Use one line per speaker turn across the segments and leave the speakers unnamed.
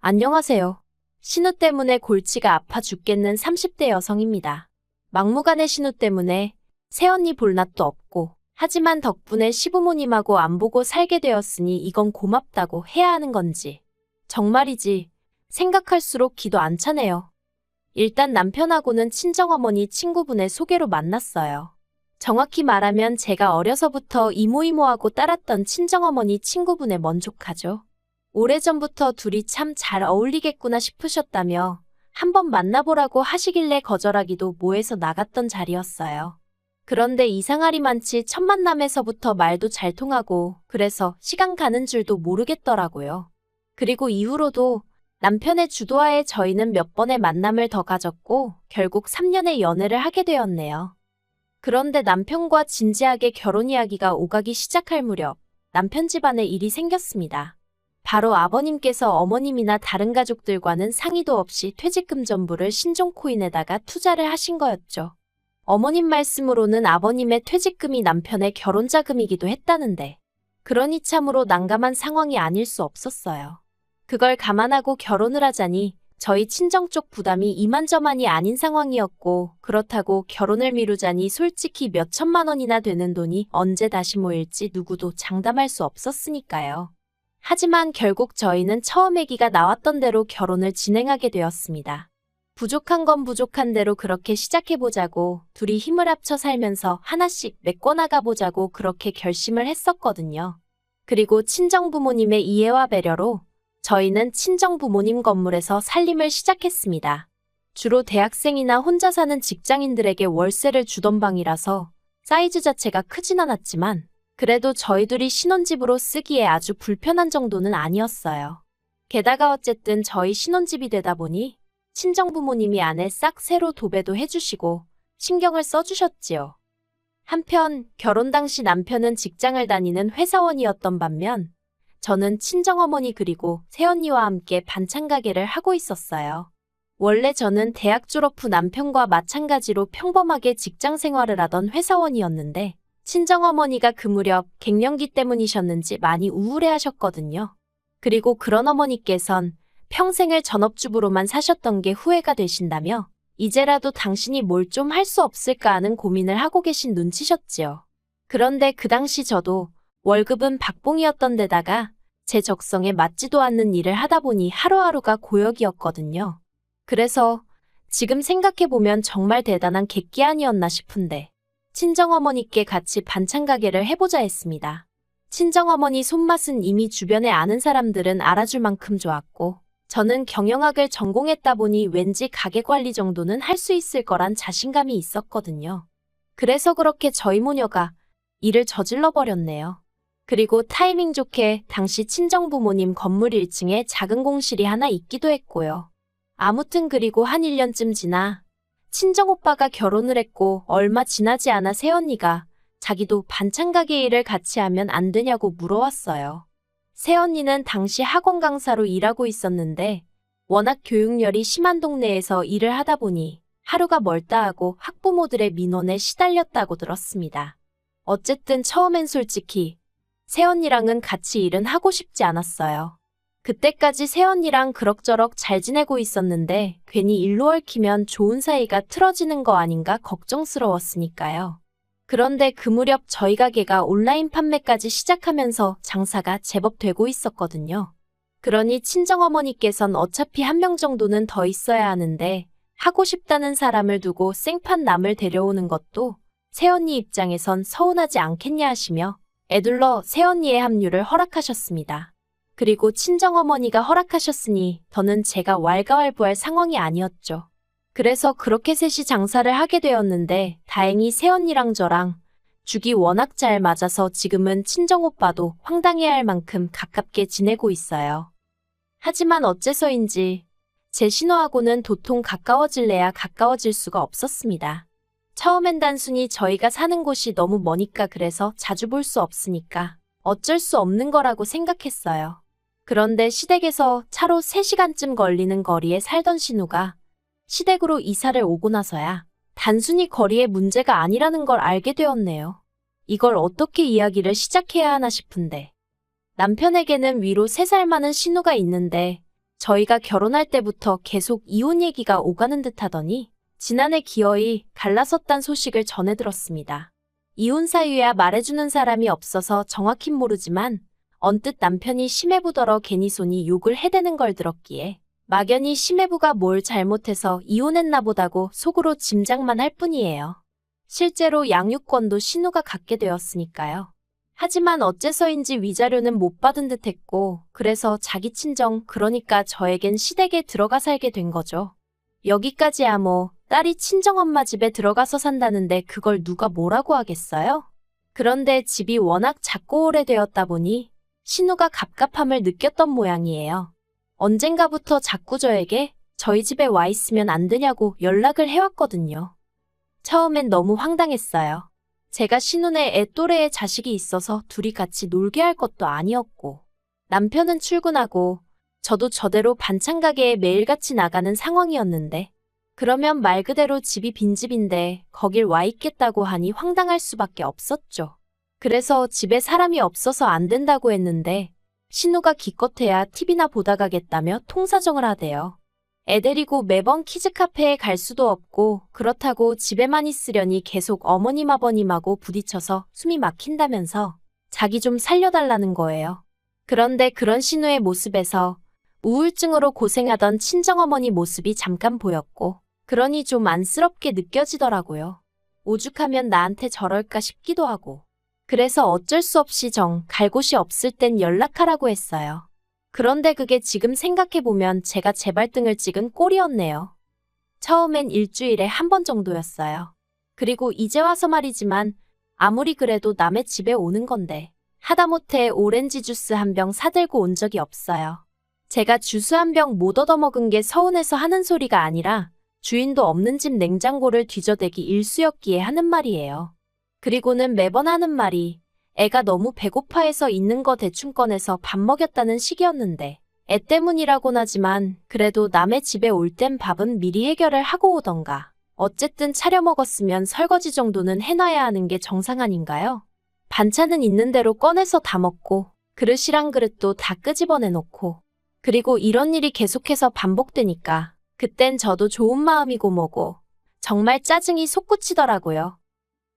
안녕하세요. 신우 때문에 골치가 아파 죽겠는 30대 여성입니다. 막무가내 신우 때문에 새언니 볼낯도 없고 하지만 덕분에 시부모님하고 안 보고 살게 되었으니 이건 고맙다고 해야 하는 건지. 정말이지 생각할수록 기도 안 차네요. 일단 남편하고는 친정어머니 친구분의 소개로 만났어요. 정확히 말하면 제가 어려서부터 이모이모하고 따랐던 친정어머니 친구분에 먼족하죠. 오래전부터 둘이 참 잘 어울리겠구나 싶으셨다며 한번 만나보라고 하시길래 거절하기도 뭐해서 나갔던 자리였어요. 그런데 이상하리만치 첫 만남에서부터 말도 잘 통하고 그래서 시간 가는 줄도 모르겠더라고요. 그리고 이후로도 남편의 주도하에 저희는 몇 번의 만남을 더 가졌고 결국 3년의 연애를 하게 되었네요. 그런데 남편과 진지하게 결혼 이야기가 오가기 시작할 무렵 남편 집안에 일이 생겼습니다. 바로 아버님께서 어머님이나 다른 가족들과는 상의도 없이 퇴직금 전부를 신종코인에다가 투자를 하신 거였죠. 어머님 말씀으로는 아버님의 퇴직금이 남편의 결혼자금이기도 했다는데, 그러니 참으로 난감한 상황이 아닐 수 없었어요. 그걸 감안하고 결혼을 하자니 저희 친정 쪽 부담이 이만저만이 아닌 상황이었고, 그렇다고 결혼을 미루자니 솔직히 몇 천만 원이나 되는 돈이 언제 다시 모일지 누구도 장담할 수 없었으니까요. 하지만 결국 저희는 처음 아기가 나왔던 대로 결혼을 진행하게 되었습니다. 부족한 건 부족한 대로 그렇게 시작해보자고 둘이 힘을 합쳐 살면서 하나씩 메꿔나가 보자고 그렇게 결심을 했었거든요. 그리고 친정부모님의 이해와 배려로 저희는 친정부모님 건물에서 살림을 시작했습니다. 주로 대학생이나 혼자 사는 직장인들에게 월세를 주던 방이라서 사이즈 자체가 크진 않았지만 그래도 저희들이 신혼집으로 쓰기에 아주 불편한 정도는 아니었어요. 게다가 어쨌든 저희 신혼집이 되다 보니 친정 부모님이 안에 싹 새로 도배도 해주시고 신경을 써주셨지요. 한편 결혼 당시 남편은 직장을 다니는 회사원이었던 반면 저는 친정어머니 그리고 새언니와 함께 반찬 가게를 하고 있었어요. 원래 저는 대학 졸업 후 남편과 마찬가지로 평범하게 직장 생활을 하던 회사원이었는데 친정어머니가 그 무렵 갱년기 때문이셨는지 많이 우울해 하셨거든요. 그리고 그런 어머니께선 평생을 전업주부로만 사셨던 게 후회가 되신다며 이제라도 당신이 뭘 좀 할 수 없을까 하는 고민을 하고 계신 눈치셨지요. 그런데 그 당시 저도 월급은 박봉이었던 데다가 제 적성에 맞지도 않는 일을 하다 보니 하루하루가 고역이었거든요. 그래서 지금 생각해보면 정말 대단한 객기 아니었나 싶은데 친정어머니께 같이 반찬 가게를 해보자 했습니다. 친정어머니 손맛은 이미 주변에 아는 사람들은 알아줄 만큼 좋았고 저는 경영학을 전공했다 보니 왠지 가게 관리 정도는 할 수 있을 거란 자신감이 있었거든요. 그래서 그렇게 저희 모녀가 일을 저질러 버렸네요. 그리고 타이밍 좋게 당시 친정부모님 건물 1층에 작은 공실이 하나 있기도 했고요. 아무튼 그리고 한 1년쯤 지나 친정오빠가 결혼을 했고 얼마 지나지 않아 새언니가 자기도 반찬 가게 일을 같이 하면 안 되냐고 물어왔어요. 새언니는 당시 학원 강사로 일하고 있었는데 워낙 교육열이 심한 동네에서 일을 하다 보니 하루가 멀다 하고 학부모들의 민원에 시달렸다고 들었습니다. 어쨌든 처음엔 솔직히 새언니랑은 같이 일은 하고 싶지 않았어요. 그때까지 새언니랑 그럭저럭 잘 지내고 있었는데 괜히 일로 얽히면 좋은 사이가 틀어지는 거 아닌가 걱정스러웠으니까요. 그런데 그 무렵 저희 가게가 온라인 판매까지 시작하면서 장사가 제법 되고 있었거든요. 그러니 친정어머니께선 어차피 한 명 정도는 더 있어야 하는데 하고 싶다는 사람을 두고 생판 남을 데려오는 것도 새언니 입장에선 서운하지 않겠냐 하시며 애둘러 새언니의 합류를 허락하셨습니다. 그리고 친정어머니가 허락하셨으니 더는 제가 왈가왈부할 상황이 아니었죠. 그래서 그렇게 셋이 장사를 하게 되었는데 다행히 새언니랑 저랑 죽이 워낙 잘 맞아서 지금은 친정오빠도 황당해할 만큼 가깝게 지내고 있어요. 하지만 어째서인지 제 신호하고는 도통 가까워질래야 가까워질 수가 없었습니다. 처음엔 단순히 저희가 사는 곳이 너무 머니까 그래서 자주 볼 수 없으니까 어쩔 수 없는 거라고 생각했어요. 그런데 시댁에서 차로 3시간쯤 걸리는 거리에 살던 신우가 시댁으로 이사를 오고 나서야 단순히 거리의 문제가 아니라는 걸 알게 되었네요. 이걸 어떻게 이야기를 시작해야 하나 싶은데 남편에게는 위로 3살 많은 신우가 있는데 저희가 결혼할 때부터 계속 이혼 얘기가 오가는 듯 하더니 지난해 기어이 갈라섰단 소식을 전해 들었습니다. 이혼 사유야 말해주는 사람이 없어서 정확히 모르지만 언뜻 남편이 심해부더러 괜히 손이 욕을 해대는 걸 들었기에 막연히 심해부가 뭘 잘못해서 이혼했나 보다고 속으로 짐작만 할 뿐이에요. 실제로 양육권도 신우가 갖게 되었으니까요. 하지만 어째서인지 위자료는 못 받은 듯 했고, 그래서 자기 친정, 그러니까 저에겐 시댁에 들어가 살게 된 거죠. 여기까지야 뭐, 딸이 친정엄마 집에 들어가서 산다는데 그걸 누가 뭐라고 하겠어요? 그런데 집이 워낙 작고 오래되었다 보니 신우가 갑갑함을 느꼈던 모양이에요. 언젠가부터 자꾸 저에게 저희 집에 와 있으면 안 되냐고 연락을 해왔거든요. 처음엔 너무 황당했어요. 제가 신혼에 애 또래의 자식이 있어서 둘이 같이 놀게 할 것도 아니었고, 남편은 출근하고, 저도 저대로 반찬 가게에 매일같이 나가는 상황이었는데, 그러면 말 그대로 집이 빈집인데 거길 와 있겠다고 하니 황당할 수밖에 없었죠. 그래서 집에 사람이 없어서 안 된다고 했는데, 신우가 기껏해야 TV나 보다 가겠다며 통사정을 하대요. 애 데리고 매번 키즈 카페에 갈 수도 없고 그렇다고 집에만 있으려니 계속 어머님 아버님하고 부딪혀서 숨이 막힌다면서 자기 좀 살려달라는 거예요. 그런데 그런 신우의 모습에서 우울증으로 고생하던 친정어머니 모습이 잠깐 보였고 그러니 좀 안쓰럽게 느껴지더라고요. 오죽하면 나한테 저럴까 싶기도 하고 그래서 어쩔 수 없이 정 갈 곳이 없을 땐 연락하라고 했어요. 그런데 그게 지금 생각해보면 제가 제 발등을 찍은 꼴이었네요. 처음엔 일주일에 한 번 정도였어요. 그리고 이제 와서 말이지만 아무리 그래도 남의 집에 오는 건데 하다못해 오렌지 주스 한 병 사들고 온 적이 없어요. 제가 주스 한 병 못 얻어먹은 게 서운해서 하는 소리가 아니라 주인도 없는 집 냉장고를 뒤져대기 일쑤였기에 하는 말이에요. 그리고는 매번 하는 말이 애가 너무 배고파해서 있는 거 대충 꺼내서 밥 먹였다는 식이었는데 애 때문이라곤 하지만 그래도 남의 집에 올 땐 밥은 미리 해결을 하고 오던가 어쨌든 차려 먹었으면 설거지 정도는 해놔야 하는 게 정상 아닌가요? 반찬은 있는 대로 꺼내서 다 먹고 그릇이랑 그릇도 다 끄집어내 놓고 그리고 이런 일이 계속해서 반복되니까 그땐 저도 좋은 마음이고 뭐고 정말 짜증이 솟구치더라고요.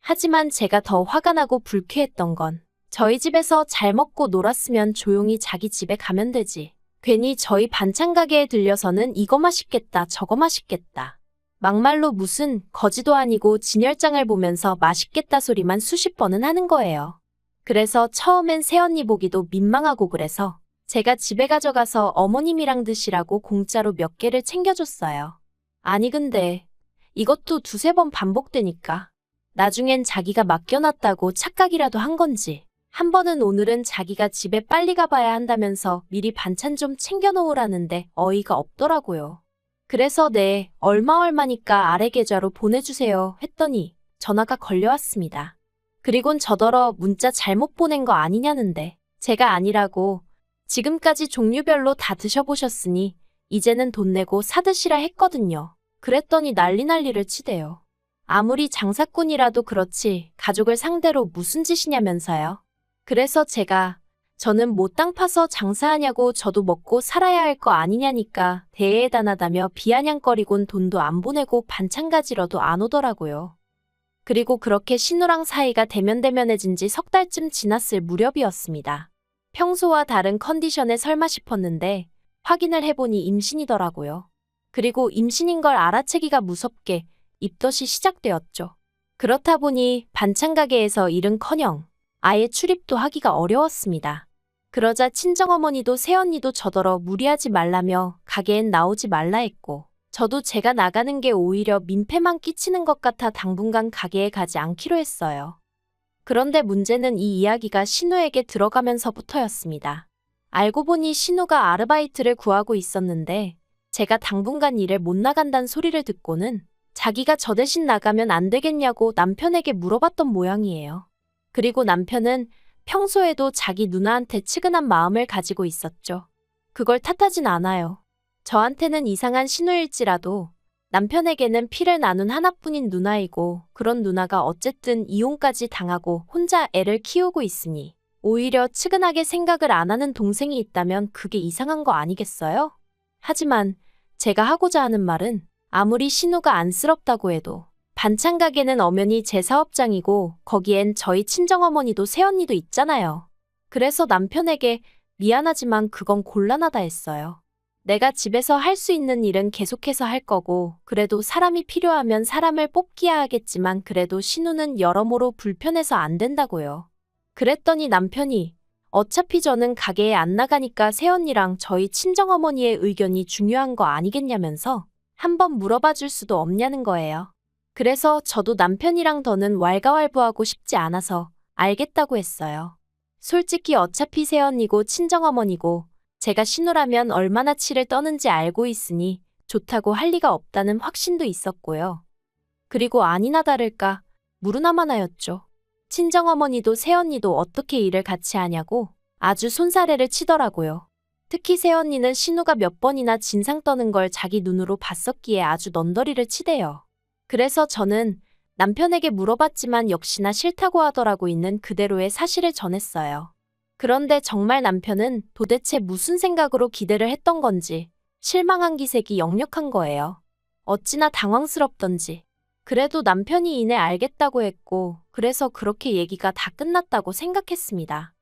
하지만 제가 더 화가 나고 불쾌했던 건 저희 집에서 잘 먹고 놀았으면 조용히 자기 집에 가면 되지. 괜히 저희 반찬 가게에 들려서는 이거 맛있겠다, 저거 맛있겠다. 막말로 무슨 거지도 아니고 진열장을 보면서 맛있겠다 소리만 수십 번은 하는 거예요. 그래서 처음엔 새언니 보기도 민망하고 그래서 제가 집에 가져가서 어머님이랑 드시라고 공짜로 몇 개를 챙겨줬어요. 아니 근데 이것도 두세 번 반복되니까 나중엔 자기가 맡겨놨다고 착각이라도 한 건지 한 번은 오늘은 자기가 집에 빨리 가봐야 한다면서 미리 반찬 좀 챙겨놓으라는데 어이가 없더라고요. 그래서 네, 얼마 얼마니까 아래 계좌로 보내주세요 했더니 전화가 걸려왔습니다. 그리곤 저더러 문자 잘못 보낸 거 아니냐는데 제가 아니라고 지금까지 종류별로 다 드셔보셨으니 이제는 돈 내고 사드시라 했거든요. 그랬더니 난리 난리를 치대요. 아무리 장사꾼이라도 그렇지 가족을 상대로 무슨 짓이냐면서요. 그래서 제가 저는 뭐땅 파서 장사하냐고 저도 먹고 살아야 할 거 아니냐니까 대해단하다며 비아냥거리곤 돈도 안 보내고 반찬 가지러도 안 오더라고요. 그리고 그렇게 신우랑 사이가 대면대면해진 지 석 달쯤 지났을 무렵이었습니다. 평소와 다른 컨디션에 설마 싶었는데 확인을 해보니 임신이더라고요. 그리고 임신인 걸 알아채기가 무섭게 입덧이 시작되었죠. 그렇다 보니 반찬 가게에서 일은커녕 아예 출입도 하기가 어려웠습니다. 그러자 친정어머니도 새언니도 저더러 무리하지 말라며 가게엔 나오지 말라 했고 저도 제가 나가는 게 오히려 민폐만 끼치는 것 같아 당분간 가게에 가지 않기로 했어요. 그런데 문제는 이 이야기가 신우에게 들어가면서부터였습니다. 알고 보니 신우가 아르바이트를 구하고 있었는데 제가 당분간 일을 못 나간다는 소리를 듣고는 자기가 저 대신 나가면 안 되겠냐고 남편에게 물어봤던 모양이에요. 그리고 남편은 평소에도 자기 누나한테 측은한 마음을 가지고 있었죠. 그걸 탓하진 않아요. 저한테는 이상한 신우일지라도 남편에게는 피를 나눈 하나뿐인 누나이고 그런 누나가 어쨌든 이혼까지 당하고 혼자 애를 키우고 있으니 오히려 측은하게 생각을 안 하는 동생이 있다면 그게 이상한 거 아니겠어요? 하지만 제가 하고자 하는 말은 아무리 신우가 안쓰럽다고 해도 반찬 가게는 엄연히 제 사업장이고 거기엔 저희 친정어머니도 새언니도 있잖아요. 그래서 남편에게 미안하지만 그건 곤란하다 했어요. 내가 집에서 할 수 있는 일은 계속해서 할 거고, 그래도 사람이 필요하면 사람을 뽑기야 하겠지만 그래도 신우는 여러모로 불편해서 안 된다고요. 그랬더니 남편이 어차피 저는 가게에 안 나가니까 새언니랑 저희 친정어머니의 의견이 중요한 거 아니겠냐면서 한번 물어봐 줄 수도 없냐는 거예요. 그래서 저도 남편이랑 더는 왈가왈부하고 싶지 않아서 알겠다고 했어요. 솔직히 어차피 새언니고 친정어머니고 제가 신우라면 얼마나 치를 떠는지 알고 있으니 좋다고 할 리가 없다는 확신도 있었고요. 그리고 아니나 다를까 무르나마나였죠. 친정어머니도 새언니도 어떻게 일을 같이 하냐고 아주 손사래를 치더라고요. 특히 새언니는 신우가 몇 번이나 진상 떠는 걸 자기 눈으로 봤었기에 아주 넌더리를 치대요. 그래서 저는 남편에게 물어봤지만 역시나 싫다고 하더라고 있는 그대로의 사실을 전했어요. 그런데 정말 남편은 도대체 무슨 생각으로 기대를 했던 건지 실망한 기색이 역력한 거예요. 어찌나 당황스럽던지. 그래도 남편이 이내 알겠다고 했고, 그래서 그렇게 얘기가 다 끝났다고 생각했습니다.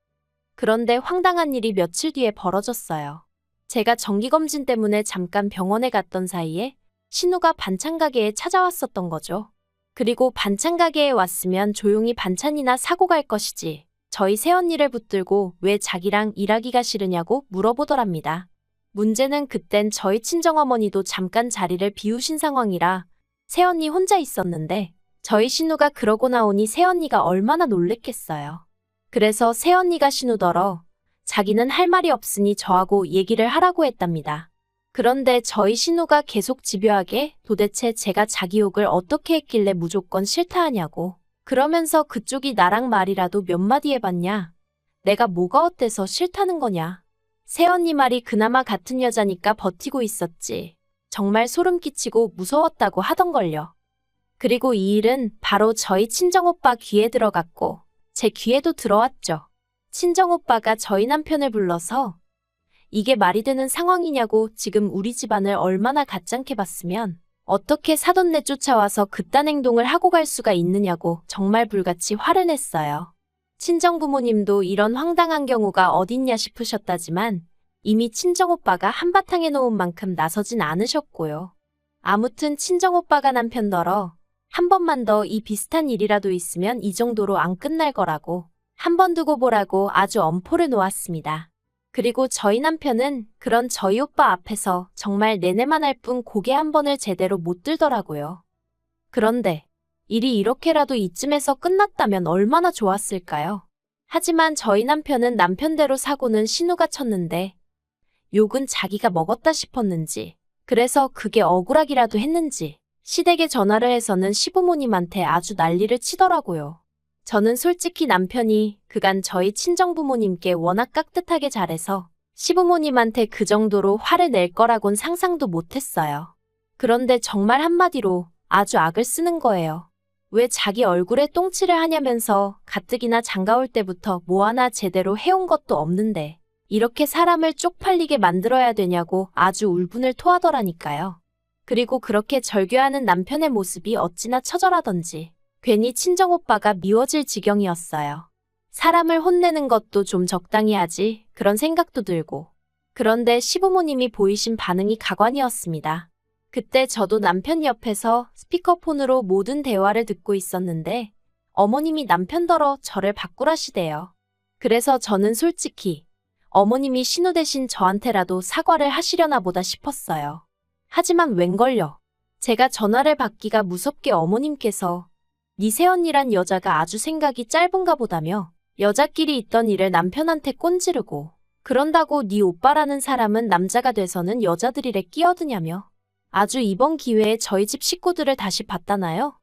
그런데 황당한 일이 며칠 뒤에 벌어졌어요. 제가 정기검진 때문에 잠깐 병원에 갔던 사이에 신우가 반찬 가게에 찾아왔었던 거죠. 그리고 반찬 가게에 왔으면 조용히 반찬이나 사고 갈 것이지. 저희 새언니를 붙들고 왜 자기랑 일하기가 싫으냐고 물어보더랍니다. 문제는 그땐 저희 친정어머니도 잠깐 자리를 비우신 상황이라 새언니 혼자 있었는데 저희 신우가 그러고 나오니 새언니가 얼마나 놀랬겠어요. 그래서 새언니가 신우더러 자기는 할 말이 없으니 저하고 얘기를 하라고 했답니다. 그런데 저희 신우가 계속 집요하게 도대체 제가 자기 욕을 어떻게 했길래 무조건 싫다 하냐고. 그러면서 그쪽이 나랑 말이라도 몇 마디 해봤냐? 내가 뭐가 어때서 싫다는 거냐? 새언니 말이 그나마 같은 여자니까 버티고 있었지. 정말 소름 끼치고 무서웠다고 하던걸요. 그리고 이 일은 바로 저희 친정오빠 귀에 들어갔고, 제 귀에도 들어왔죠. 친정오빠가 저희 남편을 불러서 이게 말이 되는 상황이냐고 지금 우리 집안을 얼마나 가짱게 봤으면 어떻게 사돈 내 쫓아와서 그딴 행동을 하고 갈 수가 있느냐고 정말 불같이 화를 냈어요. 친정부모님도 이런 황당한 경우가 어딨냐 싶으셨다지만 이미 친정오빠가 한바탕에 놓은 만큼 나서진 않으셨고요. 아무튼 친정오빠가 남편더러 한 번만 더 이 비슷한 일이라도 있으면 이 정도로 안 끝날 거라고 한 번 두고 보라고 아주 엄포를 놓았습니다. 그리고 저희 남편은 그런 저희 오빠 앞에서 정말 내내만 할 뿐 고개 한 번을 제대로 못 들더라고요. 그런데 일이 이렇게라도 이쯤에서 끝났다면 얼마나 좋았을까요? 하지만 저희 남편은 남편대로 사고는 신우가 쳤는데 욕은 자기가 먹었다 싶었는지 그래서 그게 억울하기라도 했는지 시댁에 전화를 해서는 시부모님한테 아주 난리를 치더라고요. 저는 솔직히 남편이 그간 저희 친정부모님께 워낙 깍듯하게 잘해서 시부모님한테 그 정도로 화를 낼 거라곤 상상도 못했어요. 그런데 정말 한마디로 아주 악을 쓰는 거예요. 왜 자기 얼굴에 똥칠을 하냐면서 가뜩이나 장가올 때부터 뭐 하나 제대로 해온 것도 없는데 이렇게 사람을 쪽팔리게 만들어야 되냐고 아주 울분을 토하더라니까요. 그리고 그렇게 절규하는 남편의 모습이 어찌나 처절하던지 괜히 친정오빠가 미워질 지경이었어요. 사람을 혼내는 것도 좀 적당히 하지 그런 생각도 들고 그런데 시부모님이 보이신 반응이 가관이었습니다. 그때 저도 남편 옆에서 스피커폰으로 모든 대화를 듣고 있었는데 어머님이 남편더러 저를 바꾸라시대요. 그래서 저는 솔직히 어머님이 신우 대신 저한테라도 사과를 하시려나 보다 싶었어요. 하지만 웬걸요. 제가 전화를 받기가 무섭게 어머님께서 니 새언니란 여자가 아주 생각이 짧은가 보다며 여자끼리 있던 일을 남편한테 꼰지르고 그런다고 니 오빠라는 사람은 남자가 돼서는 여자들 일에 끼어드냐며 아주 이번 기회에 저희 집 식구들을 다시 봤다나요?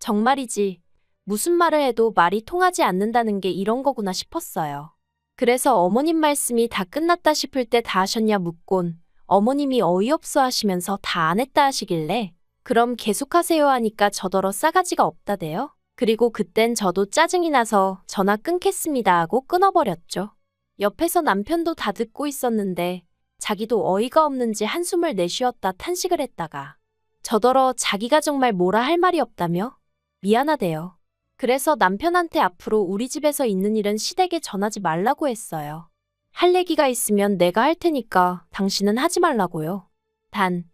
정말이지 무슨 말을 해도 말이 통하지 않는다는 게 이런 거구나 싶었어요. 그래서 어머님 말씀이 다 끝났다 싶을 때 다 하셨냐 묻곤 어머님이 어이없어 하시면서 다 안 했다 하시길래 그럼 계속하세요 하니까 저더러 싸가지가 없다대요. 그리고 그땐 저도 짜증이 나서 전화 끊겠습니다 하고 끊어버렸죠. 옆에서 남편도 다 듣고 있었는데 자기도 어이가 없는지 한숨을 내쉬었다 탄식을 했다가 저더러 자기가 정말 뭐라 할 말이 없다며 미안하대요. 그래서 남편한테 앞으로 우리 집에서 있는 일은 시댁에 전하지 말라고 했어요. 할 얘기가 있으면 내가 할 테니까 당신은 하지 말라고요. 단,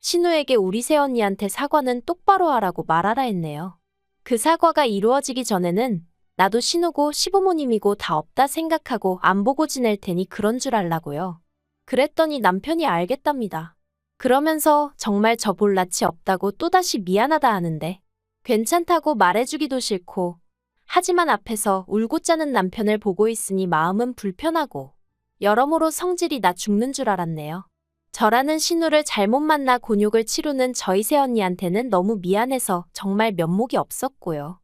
신우에게 우리 새언니한테 사과는 똑바로 하라고 말하라 했네요. 그 사과가 이루어지기 전에는 나도 신우고 시부모님이고 다 없다 생각하고 안 보고 지낼 테니 그런 줄 알라고요. 그랬더니 남편이 알겠답니다. 그러면서 정말 저볼 낯이 없다고 또다시 미안하다 하는데 괜찮다고 말해주기도 싫고 하지만 앞에서 울고 짜는 남편을 보고 있으니 마음은 불편하고 여러모로 성질이 나 죽는 줄 알았네요. 저라는 신우를 잘못 만나 곤욕을 치르는 저희 새언니한테는 너무 미안해서 정말 면목이 없었고요.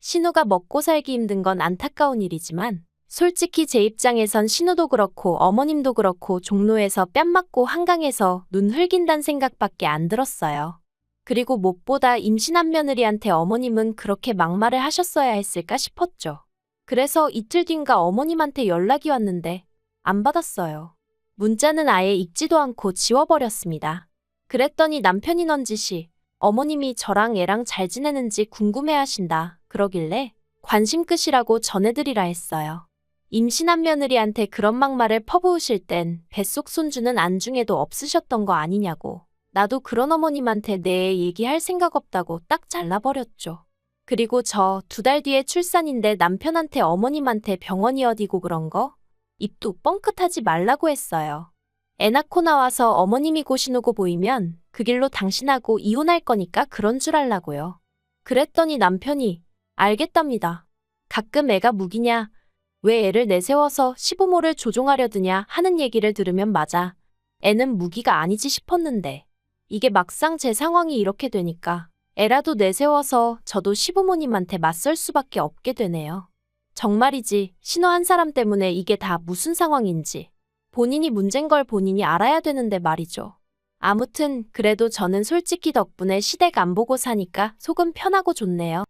신우가 먹고 살기 힘든 건 안타까운 일이지만 솔직히 제 입장에선 신우도 그렇고 어머님도 그렇고 종로에서 뺨 맞고 한강에서 눈 흘긴단 생각밖에 안 들었어요. 그리고 무엇보다 임신한 며느리한테 어머님은 그렇게 막말을 하셨어야 했을까 싶었죠. 그래서 이틀 뒤인가 어머님한테 연락이 왔는데 안 받았어요. 문자는 아예 읽지도 않고 지워버렸습니다. 그랬더니 남편이 넌지시 어머님이 저랑 애랑 잘 지내는지 궁금해하신다 그러길래 관심 끝이라고 전해드리라 했어요. 임신한 며느리한테 그런 막말을 퍼부으실 땐 뱃속 손주는 안중에도 없으셨던 거 아니냐고. 나도 그런 어머님한테 내 얘기할 생각 없다고 딱 잘라버렸죠. 그리고 저 두 달 뒤에 출산인데 남편한테 어머님한테 병원이 어디고 그런 거? 입도 뻥끗하지 말라고 했어요. 애 낳고 나와서 어머님이 고시누고 보이면 그 길로 당신하고 이혼할 거니까 그런 줄 알라고요. 그랬더니 남편이 알겠답니다. 가끔 애가 무기냐? 왜 애를 내세워서 시부모를 조종하려 드냐 하는 얘기를 들으면 맞아. 애는 무기가 아니지 싶었는데 이게 막상 제 상황이 이렇게 되니까 애라도 내세워서 저도 시부모님한테 맞설 수밖에 없게 되네요. 정말이지 신호 한 사람 때문에 이게 다 무슨 상황인지 본인이 문제인 걸 본인이 알아야 되는데 말이죠. 아무튼 그래도 저는 솔직히 덕분에 시댁 안 보고 사니까 속은 편하고 좋네요.